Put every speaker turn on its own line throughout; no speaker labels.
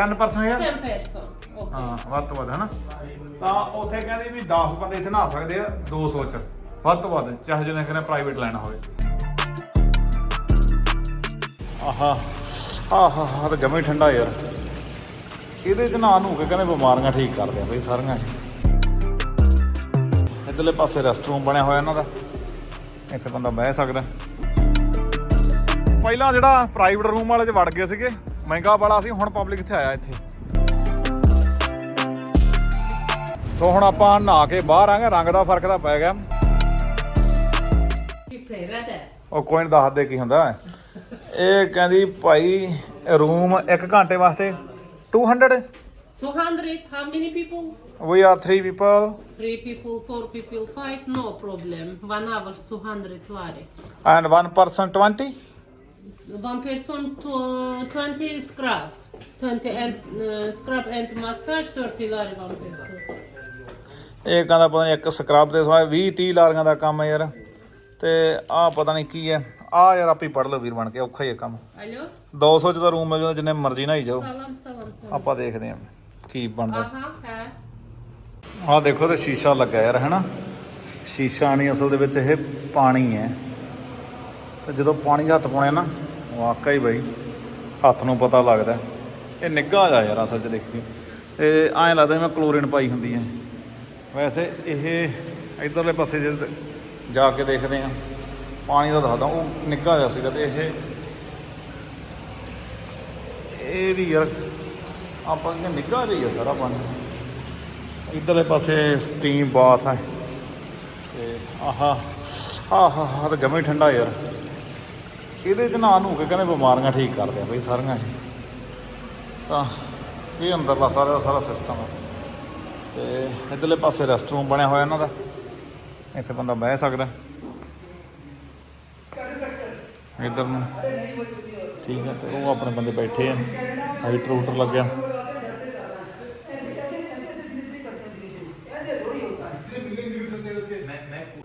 10% ਯਾਰ
10 person. Okay.
ਹਾਂ ਵੱਧ ਤੋਂ ਵੱਧ ਹਨਾ ਤਾਂ ਉੱਥੇ ਕਹਿੰਦੇ ਵੀ 10 ਬੰਦੇ ਇੱਥੇ ਨਹਾ ਸਕਦੇ ਆ 200 ਚ ਵੱਧ ਤੋਂ ਵੱਧ ਚਾਹੇ ਜਿਹਨੇ ਕਹਿੰਦੇ ਪ੍ਰਾਈਵੇਟ ਲੈਣਾ ਹੋਵੇ ਆਹਾ ਆਹਾ ਆਹ ਤਾਂ ਜਮੇ ਠੰਡਾ ਯਾਰ ਇਹਦੇ ਚ ਨਹਾ ਨੂੰ ਕੇ ਕਹਿੰਦੇ ਬਿਮਾਰੀਆਂ ਠੀਕ ਕਰਦੇ ਆ ਬਈ ਸਾਰੀਆਂ। ਇੱਧਰਲੇ ਪਾਸੇ ਰੈਸਟਰੂਮ ਬਣਿਆ ਹੋਇਆ ਇਹਨਾਂ ਦਾ ਇੱਥੇ ਬੰਦਾ ਬਹਿ ਸਕਦਾ ਪਹਿਲਾਂ ਜਿਹੜਾ ਪ੍ਰਾਈਵੇਟ ਰੂਮ ਵਾਲੇ ਚ ਵੜ ਗਏ ਸੀਗੇ ਮਹਿੰਗਾ ਬੜਾ ਸੀ ਹੁਣ ਪਬਲਿਕ ਇੱਥੇ ਆਇਆ ਇੱਥੇ ਸੋ ਹੁਣ ਆਪਾਂ ਨਹਾ ਕੇ ਬਾਹਰ ਆਂਗੇ ਰੰਗ ਦਾ ਫ਼ਰਕ ਤਾਂ ਪੈ ਗਿਆ. ਉਹ ਕੋਈ ਨਹੀਂ ਦੱਸਦੇ ਕੀ ਹੁੰਦਾ। ਇਹ ਕਹਿੰਦੀ ਭਾਈ ਰੂਮ 1 ਘੰਟੇ ਵਾਸਤੇ 200
200. How many people?
We are 3 people
Three people, four people, five. No problem. One hour, 200 lari.
And 1 person 20
one person to, uh, scrub, 20 and, uh, scrub and massage 30 lari one person.
ਇਹ ਕਹਿੰਦਾ ਪਤਾ ਨਹੀਂ ਇੱਕ scrub ਦੇ ਸਵਾਏ 20 30 ਲਾਰੀਆਂ ਦਾ ਕੰਮ ਯਾਰ। ਤੇ ਆਹ ਪਤਾ ਨਹੀਂ ਕੀ ਹੈ। ਆ ਯਾਰ ਆਪੇ ਪੜ ਲਓ ਵੀਰ ਬਣ ਕੇ ਔਖਾ ਹੀ ਹੈ ਕੰਮ।
Alo?
200 ਚ ਤਾਂ ਰੂਮ ਮਿਲ ਜਾਂਦਾ ਜਿੰਨੇ ਮਰਜ਼ੀ
ਨਾ ਹੀ ਜਾਓ
ਆਪਾਂ ਦੇਖਦੇ ਹਾਂ ਕੀ ਬਣਦਾ।
Aha
ਆਹ ਦੇਖੋ ਤੇ ਸ਼ੀਸ਼ਾ ਲੱਗਾ ਯਾਰ ਹੈਨਾ ਸ਼ੀਸ਼ਾ ਨਹੀਂ ਅਸਲ ਦੇ ਵਿੱਚ ਇਹ ਪਾਣੀ ਹੈ। ਤੇ ਜਦੋਂ ਪਾਣੀ 'ਚ ਹੱਥ ਪਾਉਣੇ ਨਾ ਵਾਕਈ ਬਈ, ਹੱਥ ਨੂੰ ਪਤਾ ਲੱਗਦਾ। ਇਹ ਨਿੱਘਾ ਜਾ ਯਾਰ ਅਸਲ 'ਚ ਦੇਖੀ ਤੇ ਐਂ ਲੱਗਦਾ ਮੈਂ ਕਲੋਰੀਨ ਪਾਈ ਹੁੰਦੀ ਹੈ। ਵੈਸੇ ਇਹ ਇਧਰਲੇ ਪਾਸੇ ਜੇ ਜਾ ਕੇ ਦੇਖਦੇ ਆ ਪਾਣੀ ਦਾ ਦੱਸਦਾ, ਉਹ ਨਿੱਘਾ ਜਿਹਾ ਸੀਗਾ ਤੇ ਇਹ ਇਹ ਵੀ ਯਾਰ ਆਪਾਂ ਕਹਿੰਦੇ ਨਿੱਘਾ ਜਿਹਾ ਹੀ ਆ ਸਾਰਾ ਪਾਣੀ। ਇਧਰਲੇ ਪਾਸੇ ਸਟੀਮ ਬਾਥ ਹੈ ਤੇ ਆਹਾ ਆਹਾ, ਆਹ ਤਾਂ ਜਮੇ ਠੰਡਾ ਯਾਰ। ਇਹਦੇ ਚ ਨਾ ਨੂੰ ਕੇ ਕਹਿੰਦੇ ਬਿਮਾਰੀਆਂ ਠੀਕ ਕਰਦੇ ਆ ਬਈ ਸਾਰੀਆਂ ਇਹ ਤਾਂ ਇਹ ਅੰਦਰਲਾ ਸਾਰਾ ਦਾ ਸਾਰਾ ਸਿਸਟਮ ਹੈ ਤੇ ਇਧਰਲੇ ਪਾਸੇ ਰੈਸਟ ਰੂਮ ਬਣਿਆ ਹੋਇਆ ਇਹਨਾਂ ਦਾ। ਇੱਥੇ ਬੰਦਾ ਬਹਿ ਸਕਦਾ। ਇਧਰ ਨੂੰ। ਠੀਕ ਹੈ ਤੇ ਉਹ ਆਪਣੇ ਬੰਦੇ ਬੈਠੇ ਆ। ਹਾਈਟਰ ਹੂਟਰ ਲੱਗਿਆ।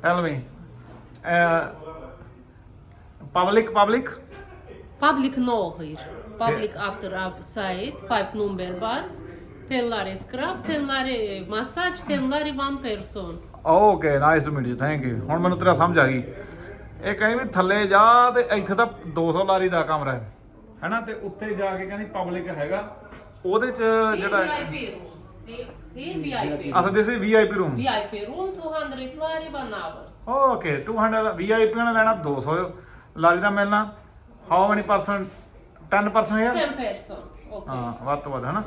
Tell me. Uh, public, public?
Public no here. Public after outside, five number beds. 10 lari scrub, 10 lari massage, 10 lari one person.
Okay nice meet you thank you ਹੁਣ ਮੈਨੂੰ ਤੇਰਾ ਸਮਝ ਆ ਗਈ ਇਹ ਕਹਿੰਦੀ ਵੀ ਥੱਲੇ ਜਾ ਤੇ ਇੱਥੇ ਤਾਂ 200 ਲਾਰੀ ਦਾ ਕਮਰਾ ਹੈ ਹੈਨਾ ਤੇ ਉੱਤੇ ਜਾ ਕੇ ਕਹਿੰਦੀ ਪਬਲਿਕ ਹੈਗਾ ਉਹਦੇ ਚ ਜਿਹੜਾ
VIP rooms. Here, VIP.
ਅਸਾਂ this is VIP room
VIP room 200 lari one hours.
Okay 200 VIP ਨੇ ਲੈਣਾ 200 ਲਾਰੀ ਦਾ ਮਿਲਣਾ। ਹਾਊ ਮੈਨੀ ਪਰਸਨ 10% ਯਾਰ?
10 person. Okay.
ਹਾਂ ਵੱਧ ਤੋਂ ਵੱਧ ਹਨਾ?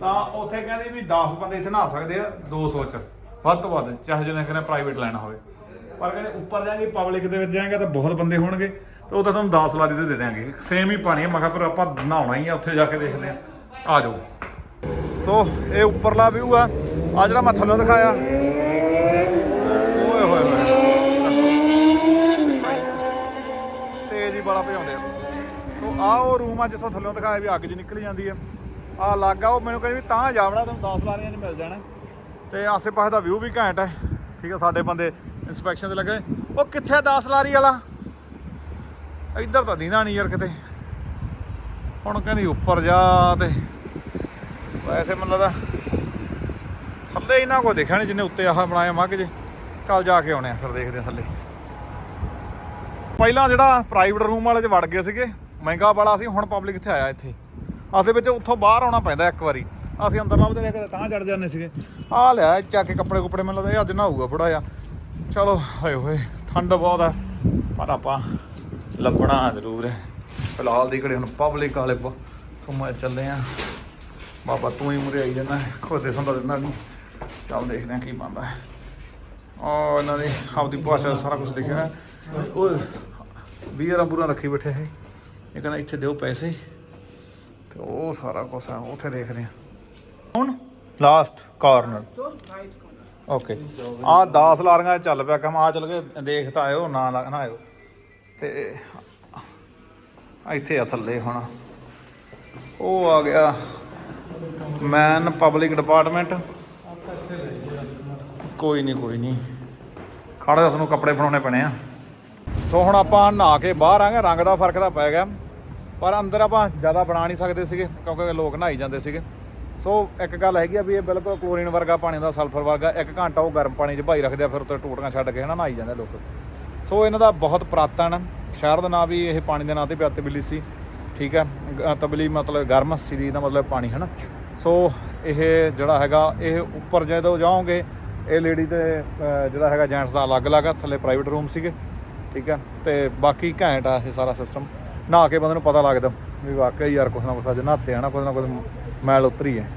ਤਾਂ ਉੱਥੇ ਕਹਿੰਦੇ ਵੀ 10 ਬੰਦੇ ਇੱਥੇ ਨਹਾ ਸਕਦੇ ਆ 200 ਚ। ਵੱਧ ਤੋਂ ਵੱਧ ਚਾਹੇ ਜਿਹਨੇ ਕਹਿੰਦੇ ਪ੍ਰਾਈਵੇਟ ਲੈਣਾ ਹੋਵੇ। ਪਰ ਕਹਿੰਦੇ ਉੱਪਰ ਜਾਏਗੇ ਪਬਲਿਕ ਦੇ ਵਿੱਚ ਜਾਏਗਾ ਤਾਂ ਬਹੁਤ ਬੰਦੇ ਹੋਣਗੇ। ਤੇ ਉਹ ਤਾਂ ਤੁਹਾਨੂੰ 10 ਲਾਰੀ ਦੇ ਦੇ ਦਿਆਂਗੇ। ਸੇਮ ਹੀ ਪਾਣੀ ਹੈ ਮੈਂ ਕਿਹਾ ਪਰ ਆਪਾਂ ਨਹਾਉਣਾ ਹੀ ਆ ਉੱਥੇ ਜਾ ਕੇ ਦੇਖਦੇ ਆ। ਆ ਜਾਓ। ਸੋ ਇਹ ਉੱਪਰਲਾ ਵਿਊ ਆ। ਆ ਜਿਹੜਾ ਮੈਂ ਥੱਲੋਂ ਦਿਖਾਇਆ ਆ ਉਹ ਰੂਮ ਆ ਜਿੱਥੋਂ ਥੱਲੋਂ ਦਿਖਾਇਆ ਵੀ ਅੱਗ ਜੀ ਨਿਕਲ ਜਾਂਦੀ ਆ। ਆ ਲੱਗਾ ਉਹ ਮੈਨੂੰ ਕਹਿੰਦੇ ਵੀ ਤਾਂ ਜਾਵੜਾ ਤੁਹਾਨੂੰ 10 ਲਾਰੀਆਂ 'ਚ ਮਿਲ ਜਾਣਾ। ਤੇ ਆਸੇ ਪਾਸੇ ਦਾ ਵਿਊ ਵੀ ਘੈਂਟ ਹੈ ਠੀਕ ਹੈ ਸਾਡੇ ਬੰਦੇ ਇਨਸਪੈਕਸ਼ਨ ਤੇ ਲੱਗੇ ਉਹ ਕਿੱਥੇ ਆ 10 ਲਾਰੀ ਵਾਲਾ? ਇੱਧਰ ਤਾਂ ਦੀਦਾ ਨਹੀਂ ਯਾਰ ਕਿਤੇ। ਹੁਣ ਕਹਿੰਦੀ ਉੱਪਰ ਜਾ ਤੇ ਵੈਸੇ ਮੈਨੂੰ ਲੱਗਦਾ ਥੱਲੇ ਇਹਨਾਂ ਕੋ ਦੇਖਿਆ ਨਹੀਂ ਜਿੰਨੇ ਉੱਤੇ ਆਹ ਬਣਾਇਆ ਮੱਗ ਜੇ। ਚੱਲ ਜਾ ਕੇ ਆਉਣੇ ਆ, ਫਿਰ ਦੇਖਦੇ ਆ ਥੱਲੇ। ਪਹਿਲਾਂ ਜਿਹੜਾ ਪ੍ਰਾਈਵੇਟ ਰੂਮ ਵਾਲੇ ਚ ਵੜ ਗਏ ਸੀਗੇ ਮਹਿੰਗਾ ਵਾਲਾ ਸੀ, ਹੁਣ ਪਬਲਿਕ ਇੱਥੇ ਆਇਆ ਇੱਥੇ। ਅਸਲ ਵਿੱਚ ਉੱਥੋਂ ਬਾਹਰ ਆਉਣਾ ਪੈਂਦਾ ਇੱਕ ਵਾਰੀ। ਅਸੀਂ ਅੰਦਰ ਲੱਭਦੇ ਰਹੇ ਕਿਤੇ ਤਾਂ ਚੜ ਜਾਂਦੇ ਸੀਗੇ। ਆ ਲਿਆ ਚੱਕ ਕੇ ਕੱਪੜੇ ਕੁਪੜੇ ਮੈਨੂੰ ਲੱਗਦਾ ਇਹ ਅੱਜ ਨਹਾਊਗਾ ਥੋੜਾ ਜਿਹਾ। ਚਲੋ, ਹੋਏ ਹੋਏ, ਠੰਡ ਬਹੁਤ ਆ। ਪਰ ਆਪਾਂ ਲੱਭਣਾ ਜ਼ਰੂਰ ਹੈ। ਫਿਲਹਾਲ ਦੀ ਘੜੀ ਹੁਣ ਪਬਲਿਕ ਵਾਲੇ ਘੁੰਮਾ ਚੱਲੇ ਆ। ਬਾਬਾ ਤੂੰ ਹੀ ਮੁਰੇ ਆਈ ਜਾਣਾ ਖੋਦੇ ਸੰਭਾ ਦਿੰਦਾ ਨੂੰ। ਚੱਲ ਦੇਖਦੇ ਆ ਕੀ ਬਣਦਾ ਹੈ। ਆ ਇਹਨਾਂ ਦੀ ਆਪਦੀ ਭਾਸ਼ਾ ਸਾਰਾ ਕੁਝ ਲਿਖਿਆ ਹੈ ਉਹ ਵੀਰਾਂ ਬੁਰਾ ਰੱਖੀ ਬੈਠੇ ਹੈ ਇਹ ਕਹਿੰਦਾ ਇੱਥੇ ਦਿਓ ਪੈਸੇ। ਤੇ ਉਹ ਸਾਰਾ ਕੁਝ ਆ, ਉੱਥੇ ਦੇਖਦੇ ਆ। ਹੁਣ ਲਾਸਟ ਕਾਰਨਰ ਓਕੇ ਆ 10 ਲਾਰੀਆਂ 'ਚ ਚੱਲ ਪਿਆ ਕੰਮ। ਆ ਚੱਲ ਕੇ ਦੇਖ ਤਾਂ ਆਇਓ, ਨਾ ਨਾ ਆਇਓ। ਤੇ ਇੱਥੇ ਆ ਥੱਲੇ ਹੁਣ। ਉਹ ਆ ਗਿਆ ਮੈਨ ਪਬਲਿਕ ਡਿਪਾਰਟਮੈਂਟ ਕੋਈ ਨਹੀਂ ਕੋਈ ਨਹੀਂ ਖੜੇ ਤੁਹਾਨੂੰ ਕੱਪੜੇ ਬਣਾਉਣੇ ਪੈਣੇ ਆ। ਸੋ ਹੁਣ ਆਪਾਂ ਨਹਾ ਕੇ ਬਾਹਰ ਆਂਗੇ ਰੰਗ ਦਾ ਫ਼ਰਕ ਤਾਂ ਪੈ ਗਿਆ। ਪਰ ਅੰਦਰ ਆਪਾਂ ਜ਼ਿਆਦਾ ਬਣਾ ਨਹੀਂ ਸਕਦੇ ਸੀਗੇ, ਕਿਉਂਕਿ ਲੋਕ ਨਹਾਈ ਜਾਂਦੇ ਸੀਗੇ। ਸੋ ਇੱਕ ਗੱਲ ਹੈਗੀ ਆ ਵੀ ਇਹ ਬਿਲਕੁਲ ਕਲੋਰੀਨ ਵਰਗਾ ਪਾਣੀ ਦਾ ਸਲਫਰ ਵਰਗਾ, ਇੱਕ ਘੰਟਾ ਉਹ ਗਰਮ ਪਾਣੀ 'ਚ ਭਾਈ ਰੱਖਦੇ ਆ, ਫਿਰ ਉੱਤੇ ਟੂਟੀਆਂ ਛੱਡ ਕੇ ਹਨਾ ਨਹਾਈ ਜਾਂਦੇ ਲੋਕ। ਸੋ ਇਹਨਾਂ ਦਾ ਬਹੁਤ ਪੁਰਾਤਨ, ਸ਼ਹਿਰ ਦਾ ਨਾਂ ਵੀ ਇਹ ਪਾਣੀ ਦੇ ਨਾਂ ਤੇ ਪਿਆ ਤਬਲੀ ਸੀ, ਠੀਕ ਹੈ। ਤਬਲੀ ਮਤਲਬ ਗਰਮ ਸਰੀ ਦਾ ਮਤਲਬ ਪਾਣੀ, ਹਨਾ। ਸੋ ਇਹ ਜਿਹੜਾ ਹੈਗਾ, ਇਹ ਉੱਪਰ ਜਦੋਂ ਜਾਓਗੇ, ਇਹ ਲੇਡੀ ਤੇ ਜਿਹੜਾ ਹੈਗਾ ਜੈਂਟਸ ਦਾ ਅਲੱਗ-ਅਲੱਗ, ਥੱਲੇ ਪ੍ਰਾਈਵੇਟ ਰੂਮ ਸੀਗੇ। ਠੀਕ ਹੈ? ਤੇ ਬਾਕੀ ਘੈਂਟ ਆ ਇਹ ਸਾਰਾ ਸਿਸਟਮ ਨਹਾ ਕੇ ਬੰਦੇ ਨੂੰ ਪਤਾ ਲੱਗਦਾ ਵੀ ਵਾਕਈ ਯਾਰ ਕੁਛ ਨਾ ਕੁਛ ਅੱਜ ਨਹਾਤੇ ਆ ਨਾ, ਕੁਛ ਨਾ ਕੁਛ ਮੈਲ ਉਤਰੀ ਹੈ।